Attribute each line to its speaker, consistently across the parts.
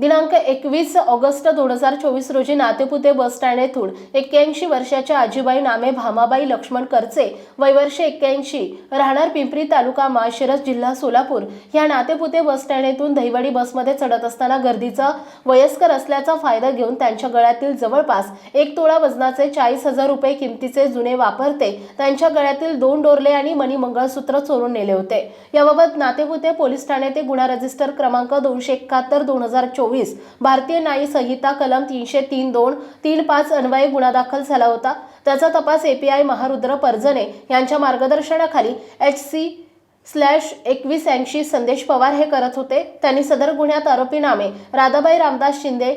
Speaker 1: दिनांक एकवीस ऑगस्ट दोन हजार चोवीस रोजी नातेपुते बस स्टँड येथून एक्क्याऐंशी वर्षाच्या आजीबाई नामे भामाबाई लक्ष्मण करचे वयवर्ष एक्क्याऐंशी राहणार पिंपरी तालुका माळशिरस जिल्हा सोलापूर ह्या नातेपुते बस स्टँड येथून दहिवडी बसमध्ये चढत असताना गर्दीचा वयस्कर असल्याचा फायदा घेऊन त्यांच्या गळ्यातील जवळपास एक तोळा वजनाचे चाळीस हजार रुपये किमतीचे जुने वापरते. त्यांच्या गळ्यातील दोन डोरले आणि मणी मंगळसूत्र चोरून नेले होते. याबाबत नातेपुते पोलीस ठाणे ते गुन्हा रजिस्टर क्रमांक दोनशे एकाहत्तर दोन हजार चोवीस भारतीय न्याय संहिता कलम तीनशे तीन दोन तीन पाच अन्वये गुन्हा दाखल झाला होता. त्याचा तपास एपीआय महारुद्र परजने यांच्या मार्गदर्शनाखाली एच सी स्लॅश एकवीस ऐंशी संदेश पवार हे करत होते. त्यांनी सदर गुन्ह्यात आरोपी नामे राधाबाई रामदास शिंदे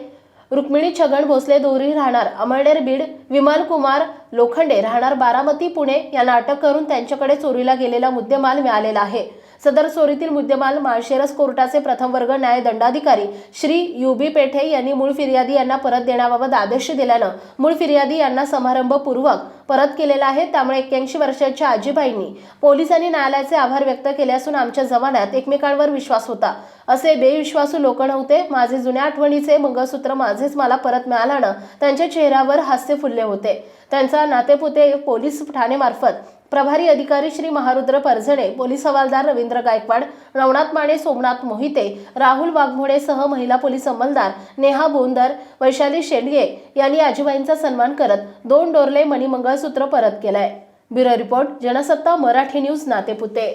Speaker 1: रुक्मिणी छगन भोसले दोरी राहणार अमळनेर बीड विमल कुमार लोखंडे राहणार बारामती पुणे यांना अटक करून त्यांच्याकडे चोरीला गेलेला मुद्देमाल मिळालेला आहे. सदर चोरीतील मुद्देमाल माळशेरस कोर्टाचे प्रथम वर्ग न्याय दंडाधिकारी श्री यू बी पेठे यांनी मूळ फिर्यादी यांना परत देण्याबाबत आदेश दिल्यानं मूळ फिर्यादी यांना समारंभपूर्वक परत केलेला आहे. त्यामुळे एक्क्याऐंशी वर्षाच्या आजीबाईंनी पोलिसांनी न्यायालयाचे आभार व्यक्त केले असून आमच्या जमान्यात एकमेकांवर विश्वास होता. असे बेविश्वासू लोक नव्हते. माझे जुन्या आठवणीचे मंगळसूत्र माझेच मला परत मिळाल्यानं त्यांच्या चेहऱ्यावर हास्य फुलले होते. त्यांचा नातेपुते पोलीस ठाणेमार्फत प्रभारी अधिकारी श्री महारुद्र परझणे पोलीस हवालदार रवींद्र गायकवाड नवनाथ माने सोमनाथ मोहिते राहुल वाघमोडेसह महिला पोलीस अंमलदार नेहा बोंदर वैशाली शेंडगे यांनी आजीबाईंचा सन्मान करत दोन डोरले मणिमंगळसूत्र परत केलंय. Bureau report Jansatta Marathi news Natepute.